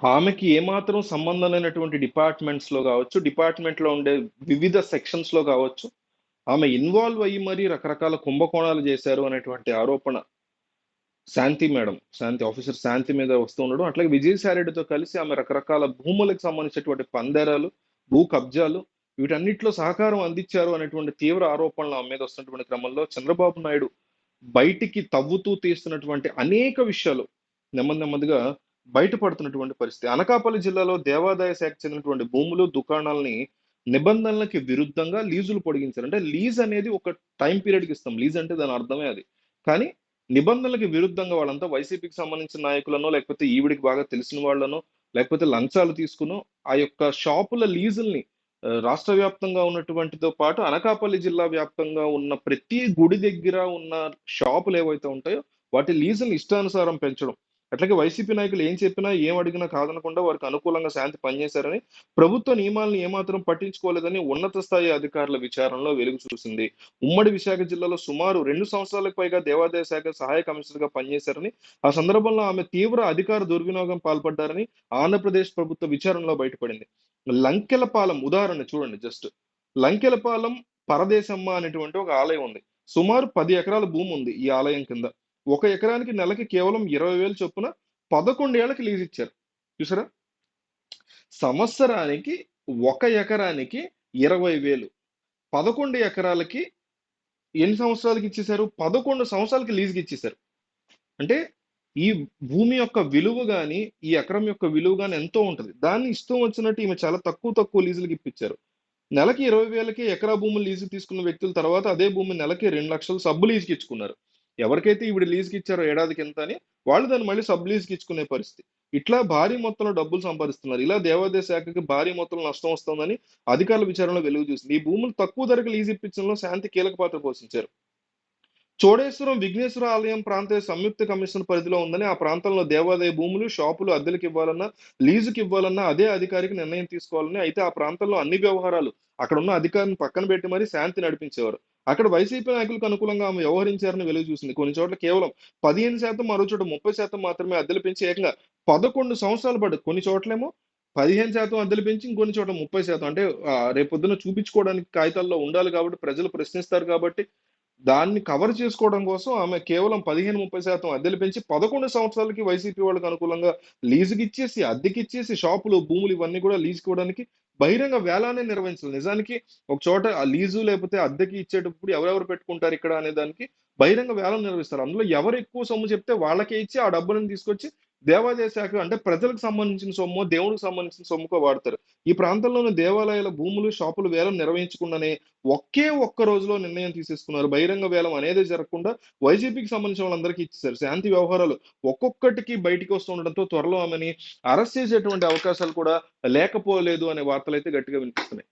ఆమెకి ఏమాత్రం సంబంధం లేనటువంటి డిపార్ట్మెంట్స్లో కావచ్చు డిపార్ట్మెంట్లో ఉండే వివిధ సెక్షన్స్లో కావచ్చు ఆమె ఇన్వాల్వ్ అయ్యి మరీ రకరకాల కుంభకోణాలు చేశారు అనేటువంటి ఆరోపణ శాంతి మేడం శాంతి ఆఫీసర్ శాంతి మీద వస్తూ ఉండడం అట్లాగే విజయసాయిరెడ్డితో కలిసి ఆమె రకరకాల భూములకు సంబంధించినటువంటి పందేరాలు భూ కబ్జాలు వీటన్నిటిలో సహకారం అందించారు అనేటువంటి తీవ్ర ఆరోపణలు ఆమె మీద వస్తున్నటువంటి క్రమంలో చంద్రబాబు నాయుడు బయటికి తవ్వుతూ తీస్తున్నటువంటి అనేక విషయాలు నెమ్మది నెమ్మదిగా బయటపడుతున్నటువంటి పరిస్థితి. అనకాపల్లి జిల్లాలో దేవాదాయ శాఖకు చెందినటువంటి భూములు దుకాణాలని నిబంధనలకి విరుద్ధంగా లీజులు పొడిగించారు. అంటే లీజ్ అనేది ఒక టైం పీరియడ్కి ఇస్తాం. లీజ్ అంటే దాని అర్థమే అది. కానీ నిబంధనలకి విరుద్ధంగా వాళ్ళంతా వైసీపీకి సంబంధించిన నాయకులనో లేకపోతే ఈవిడికి బాగా తెలిసిన వాళ్ళనో లేకపోతే లంచాలు తీసుకునో ఆ యొక్క షాపుల లీజుల్ని రాష్ట్ర వ్యాప్తంగా ఉన్నటువంటితో పాటు అనకాపల్లి జిల్లా వ్యాప్తంగా ఉన్న ప్రతి గుడి దగ్గర ఉన్న షాపులు ఏవైతే ఉంటాయో వాటి లీజుల్ని ఇష్టానుసారం పెంచడం. అట్లాగే వైసీపీ నాయకులు ఏం చెప్పినా ఏం అడిగినా కాదనకుండా వారికి అనుకూలంగా శాంతి పనిచేశారని ప్రభుత్వ నియమాలను ఏమాత్రం పట్టించుకోలేదని ఉన్నత స్థాయి అధికారుల విచారణలో వెలుగు చూసింది. ఉమ్మడి విశాఖ జిల్లాలో సుమారు రెండు సంవత్సరాలకు పైగా దేవాదాయ శాఖ సహాయ కమిషనర్గా పనిచేశారని ఆ సందర్భంలో ఆమె తీవ్ర అధికార దుర్వినియోగం పాల్పడ్డారని ఆంధ్రప్రదేశ్ ప్రభుత్వ విచారణలో బయటపడింది. లంకెలపాలెం ఉదాహరణ చూడండి జస్ట్. లంకెలపాలెం పరదేశమ్మ అనేటువంటి ఒక ఆలయం ఉంది. సుమారు పది ఎకరాల భూమి ఉంది ఈ ఆలయం కింద. ఒక ఎకరానికి నెలకి కేవలం ఇరవై వేలు చొప్పున పదకొండేళ్ళకి లీజ్ ఇచ్చారు. చూసారా? సంవత్సరానికి ఒక ఎకరానికి ఇరవై వేలు. పదకొండు ఎకరాలకి ఎన్ని సంవత్సరాలకి ఇచ్చేశారు? పదకొండు సంవత్సరాలకి లీజుకి ఇచ్చేశారు. అంటే ఈ భూమి యొక్క విలువ కానీ ఈ ఎకరం యొక్క విలువ కానీ ఎంతో ఉంటుంది. దాన్ని ఇష్టం వచ్చినట్టు ఈమె చాలా తక్కువ తక్కువ లీజులకి ఇప్పించారు. నెలకి ఇరవై వేలకి ఎకరా భూములు లీజు తీసుకున్న వ్యక్తుల తర్వాత అదే భూమి నెలకి రెండు లక్షలు సబ్బు లీజుకి ఇచ్చుకున్నారు. ఎవరికైతే ఈవిడ లీజుకి ఇచ్చారో ఏడాదికి ఎంత అని వాళ్ళు దాన్ని మళ్ళీ సబ్ లీజుకి ఇచ్చుకునే పరిస్థితి. ఇట్లా భారీ మొత్తంలో డబ్బులు సంపాదిస్తున్నారు. ఇలా దేవాదాయ శాఖకి భారీ మొత్తంలో నష్టం వస్తుందని అధికారుల విచారణలో వెలుగు చూసింది. ఈ భూములు తక్కువ ధరకు లీజు ఇప్పించడంలో శాంతి కీలక పాత్ర పోషించారు. చోడేశ్వరం విఘ్నేశ్వర ఆలయం ప్రాంత సంయుక్త కమిషన్ పరిధిలో ఉందని ఆ ప్రాంతంలో దేవాదాయ భూములు షాపులు అద్దెలకు ఇవ్వాలన్నా లీజుకి ఇవ్వాలన్నా అదే అధికారికి నిర్ణయం తీసుకోవాలని అయితే ఆ ప్రాంతంలో అన్ని వ్యవహారాలు అక్కడ ఉన్న అధికారిని పక్కన పెట్టి మరీ శాంతి నడిపించేవారు. అక్కడ వైసీపీ నాయకులకు అనుకూలంగా ఆమె వ్యవహరించారని వెలుగు చూసింది. కొన్ని చోట్ల కేవలం పదిహేను శాతం మరో చోట ముప్పై శాతం మాత్రమే అద్దెలు పెంచి ఏకంగా పదకొండు సంవత్సరాలు పడ్డది. కొన్ని చోట్లేమో పదిహేను శాతం అద్దెలు పెంచి ఇంకొన్ని చోట ముప్పై శాతం. అంటే రేపొద్దున చూపించుకోవడానికి కాగితాల్లో ఉండాలి కాబట్టి ప్రజలు ప్రశ్నిస్తారు కాబట్టి దాన్ని కవర్ చేసుకోవడం కోసం ఆమె కేవలం పదిహేను ముప్పై శాతం అద్దెలు పెంచి పదకొండు సంవత్సరాలకి వైసీపీ వాళ్ళకి అనుకూలంగా లీజుకి ఇచ్చేసి అద్దెకి ఇచ్చేసి షాపులు భూములు ఇవన్నీ కూడా లీజుకి ఇవ్వడానికి బహిరంగ వేలాన్ని నిర్వహించాలి. నిజానికి ఒక చోట ఆ లీజు లేకపోతే అద్దెకి ఇచ్చేటప్పుడు ఎవరెవరు పెట్టుకుంటారు ఇక్కడ అనే దానికి బహిరంగ వేలం నిర్వహిస్తారు. అందులో ఎవరు ఎక్కువ సొమ్ము చెప్తే వాళ్ళకే ఇచ్చి ఆ డబ్బులను తీసుకొచ్చి దేవాదాయ శాఖ అంటే ప్రజలకు సంబంధించిన సొమ్ము దేవుడికి సంబంధించిన సొమ్ముకో వాడతారు. ఈ ప్రాంతంలోని దేవాలయాల భూములు షాపులు వేలం నిర్వహించకుండానే ఒకే ఒక్క రోజులో నిర్ణయం తీసేసుకున్నారు. బహిరంగ వేలం అనేది జరగకుండా వైసీపీకి సంబంధించిన వాళ్ళందరికీ ఇచ్చేసారు శాంతి వ్యవహారాలు ఒక్కొక్కటికి బయటికి వస్తుండటంతో త్వరలో ఆమెని అరెస్ట్ చేసేటువంటి అవకాశాలు కూడా లేకపోలేదు అనే వార్తలు అయితే గట్టిగా వినిపిస్తున్నాయి.